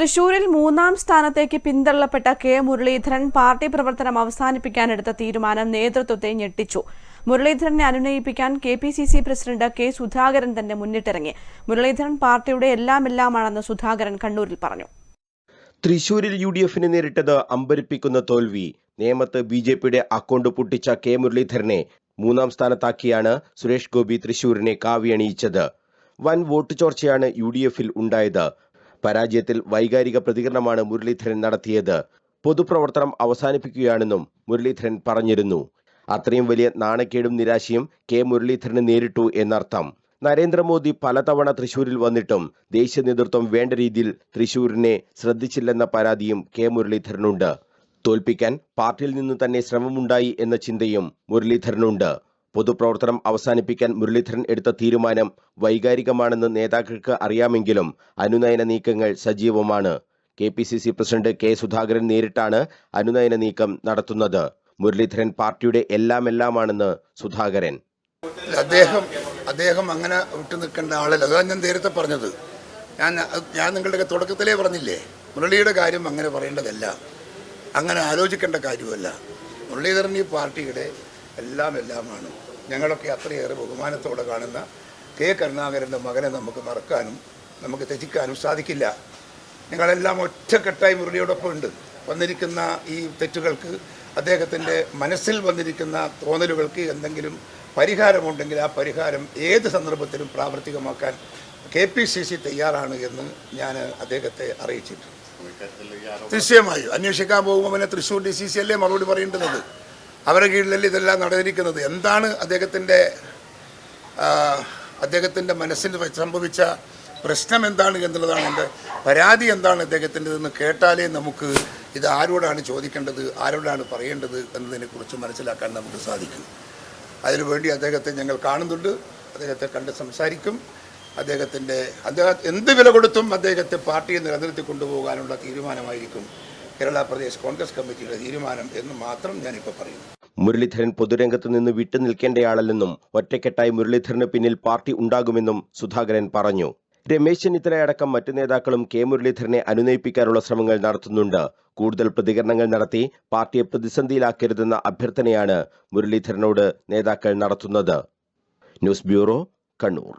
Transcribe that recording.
തൃശൂരിൽ മൂന്നാം സ്ഥാനത്തേക്ക് പിന്തള്ളപ്പെട്ട കെ. മുരളീധരൻ പാർട്ടി പ്രവർത്തനം അവസാനിപ്പിക്കാനെടുത്ത തീരുമാനം നേതൃത്വത്തെ ഞെട്ടിച്ചു. മുരളീധരനെ അനുനയിപ്പിക്കാൻ K P C C president K. Sudhakaran തന്നെ മുന്നിട്ടിറങ്ങി. മുരളീധരൻ പാർട്ടിയുടെ എല്ലാം എല്ലാമാണെന്ന് സുധാകരൻ കണ്ണൂരിൽ പറഞ്ഞു. തൃശൂരിൽ യു ഡി എഫിന് നേരിട്ടത് അമ്പരിപ്പിക്കുന്ന തോൽവി. നേമത്ത് ബി ജെ പിയുടെ അക്കൗണ്ട് പൊട്ടിച്ച കെ. മുരളീധരനെ മൂന്നാം സ്ഥാനത്താക്കിയാണ് സുരേഷ് ഗോപി തൃശൂരിനെ കാവിയണിയിച്ചത്. വൻ വോട്ട് ചോർച്ചയാണ് യു ഡി എഫിൽ ഉണ്ടായത്. പരാജയത്തിൽ വൈകാരിക പ്രതികരണമാണ് മുരളീധരൻ നടത്തിയത്. പൊതുപ്രവർത്തനം അവസാനിപ്പിക്കുകയാണെന്നും മുരളീധരൻ പറഞ്ഞിരുന്നു. അത്രയും വലിയ നാണക്കേടും നിരാശയും കെ മുരളീധരന് നേരിട്ടു എന്നർത്ഥം. നരേന്ദ്രമോദി പലതവണ തൃശൂരിൽ വന്നിട്ടും ദേശീയ നേതൃത്വം വേണ്ട രീതിയിൽ തൃശൂരിനെ ശ്രദ്ധിച്ചില്ലെന്ന പരാതിയും കെ മുരളീധരനുണ്ട്. തോൽപ്പിക്കാൻ പാർട്ടിയിൽ നിന്നു തന്നെ ശ്രമമുണ്ടായി എന്ന ചിന്തയും മുരളീധരനുണ്ട്. പൊതുപ്രവർത്തനം അവസാനിപ്പിക്കാൻ മുരളീധരൻ എടുത്ത തീരുമാനം വൈകാരികമാണെന്ന് നേതാക്കൾക്ക് അറിയാമെങ്കിലും അനുനയന നീക്കങ്ങൾ സജീവമാണ്. K P C C president K Sudhakaran നേരിട്ടാണ് അനുനയന നീക്കം നടത്തുന്നത്. മുരളീധരൻ പാർട്ടിയുടെ എല്ലാം എല്ലാമാണെന്ന് സുധാകരൻ. അദ്ദേഹം അദ്ദേഹം അങ്ങനെ വിട്ടു നിൽക്കേണ്ട ആളല്ല. അതാണ് ഞാൻ നേരത്തെ പറഞ്ഞത്. ഞാൻ ഞാൻ നിങ്ങളുടെ തുടക്കത്തിലേ പറഞ്ഞില്ലേ? മുരളിയുടെ കാര്യം അങ്ങനെ പറയേണ്ടതല്ല. അങ്ങനെ ആലോചിക്കേണ്ട കാര്യമല്ല. മുരളീധരൻ ഈ പാർട്ടിയുടെ എല്ലാം എല്ലാമാണ് ഞങ്ങളൊക്കെ അത്രയേറെ ബഹുമാനത്തോടെ കാണുന്ന കെ കരുണാകരന്റെ മകനെ നമുക്ക് മറക്കാനും നമുക്ക് ത്യജിക്കാനും സാധിക്കില്ല. ഞങ്ങളെല്ലാം ഒറ്റക്കെട്ടായി മുരളിയോടൊപ്പം ഉണ്ട്. വന്നിരിക്കുന്ന ഈ തെറ്റുകൾക്ക് അദ്ദേഹത്തിന്റെ മനസ്സിൽ വന്നിരിക്കുന്ന തോന്നലുകൾക്ക് എന്തെങ്കിലും പരിഹാരമുണ്ടെങ്കിൽ ആ പരിഹാരം ഏത് സന്ദർഭത്തിലും പ്രാവർത്തികമാക്കാൻ കെ പി സി സി തയ്യാറാണ് എന്ന് ഞാൻ അദ്ദേഹത്തെ അറിയിച്ചിട്ടുണ്ട്. തീർച്ചയായും. അന്വേഷിക്കാൻ പോകുമ്പോൾ പിന്നെ തൃശ്ശൂർ ഡി സി സി അല്ലേ മറുപടി പറയേണ്ടുന്നത് അവരുടെ കീഴിലല്ലേ ഇതെല്ലാം നടന്നിരിക്കുന്നത്? എന്താണ് അദ്ദേഹത്തിന്റെ അദ്ദേഹത്തിന്റെ മനസ്സിൽ സംഭവിച്ച പ്രശ്നം എന്താണ് എന്നുള്ളതാണ് എന്റെ പരാതി എന്താണ് അദ്ദേഹത്തിന്റെ എന്ന് കേട്ടാലേ നമുക്ക് ഇത് ആരോടാണ് ചോദിക്കേണ്ടത് ആരോടാണ് പറയേണ്ടത് എന്നതിനെക്കുറിച്ച് മനസ്സിലാക്കാൻ നമുക്ക് സാധിക്കും. അതിനുവേണ്ടി അദ്ദേഹത്തെ ഞങ്ങൾ കാണുന്നുണ്ട്. അദ്ദേഹത്തെ കണ്ട് സംസാരിക്കും. അദ്ദേഹത്തിന്റെ അദ്ദേഹം എന്ത് വില കൊടുത്തും അദ്ദേഹത്തെ പാർട്ടിയെ നിലനിർത്തി കൊണ്ടുപോകാനുള്ള തീരുമാനമായിരിക്കും. കേരള പ്രദേശ് കോൺഗ്രസ് കമ്മിറ്റിയുടെ തീരുമാനം എന്ന് മാത്രം ഞാനിപ്പോൾ പറയുന്നു. മുരളീധരൻ പൊതുരംഗത്ത് നിന്ന് വിട്ടുനിൽക്കേണ്ടയാളല്ലെന്നും ഒറ്റക്കെട്ടായി മുരളീധരന് പിന്നിൽ പാർട്ടി ഉണ്ടാകുമെന്നും സുധാകരൻ പറഞ്ഞു. രമേശ് ചെന്നിത്തലയടക്കം മറ്റു നേതാക്കളും കെ മുരളീധരനെ അനുനയിപ്പിക്കാനുള്ള ശ്രമങ്ങൾ നടത്തുന്നുണ്ട്. കൂടുതൽ പ്രതികരണങ്ങൾ നടത്തി പാർട്ടിയെ പ്രതിസന്ധിയിലാക്കരുതെന്ന അഭ്യർത്ഥനയാണ് മുരളീധരനോട് നേതാക്കൾ നടത്തുന്നത്. News bureau Kannur.